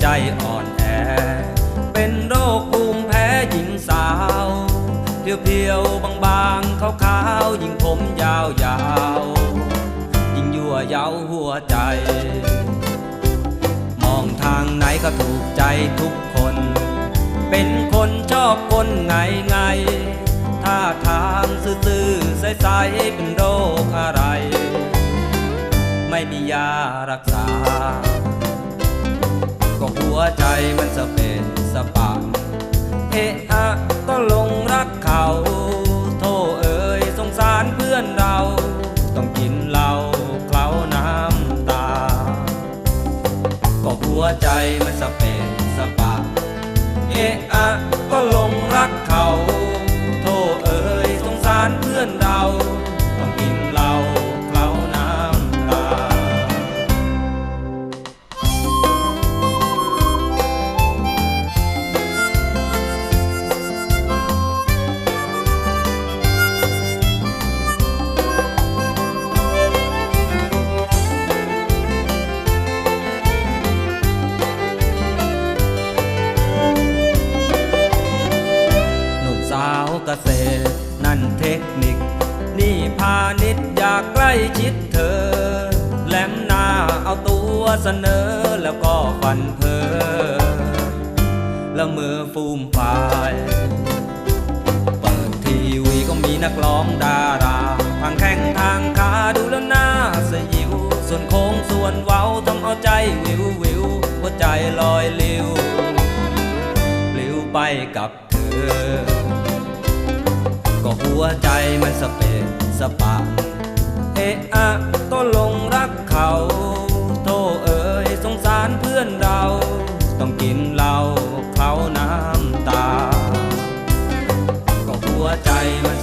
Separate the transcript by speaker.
Speaker 1: ใจอ่อนแอ เป็นโรคภูมิแพ้หญิงสาว เพียวๆบางๆขาวๆยิ่งผมยาวๆยิ่งยั่วเย้าหัวใจ มองทางไหนก็ถูกใจทุกคน เป็นคนชอบคนไงไงท่าทางซื่อๆใสๆเป็นโรคอะไร ไม่มียารักษา หัวใจมันสะเป็นสะปะเอะอะก็ลงรักเขา โทษเอ่ยสงสารเพื่อนเรา ต้องกินเหล้าเคล้าน้ำตา ก็หัวใจมันสะเป็นสะปะเอะอะก็ลงากใกล้ชิดเธอ แหลมหน้าเอาตัวเสนอแล้วก็ฟันเพอแล้วมือฟูมฟายเปิดทีวีก็มีนักร้องดารา ทางแข้งทางขาดูแล้วหน่าสยิว ส่วนโค้งส่วนเว้าต้องเอาใจวิววิวหัวใจลอยลิวปลิวไปกับเธอ ก็หัวใจมันสเปสปะ เอะอะก็ลงรักเขาโทษเอ่ยสงสารเพื่อนเรา ต้องกินเหล้าเขาน้ำตา ก็หัวใจมัน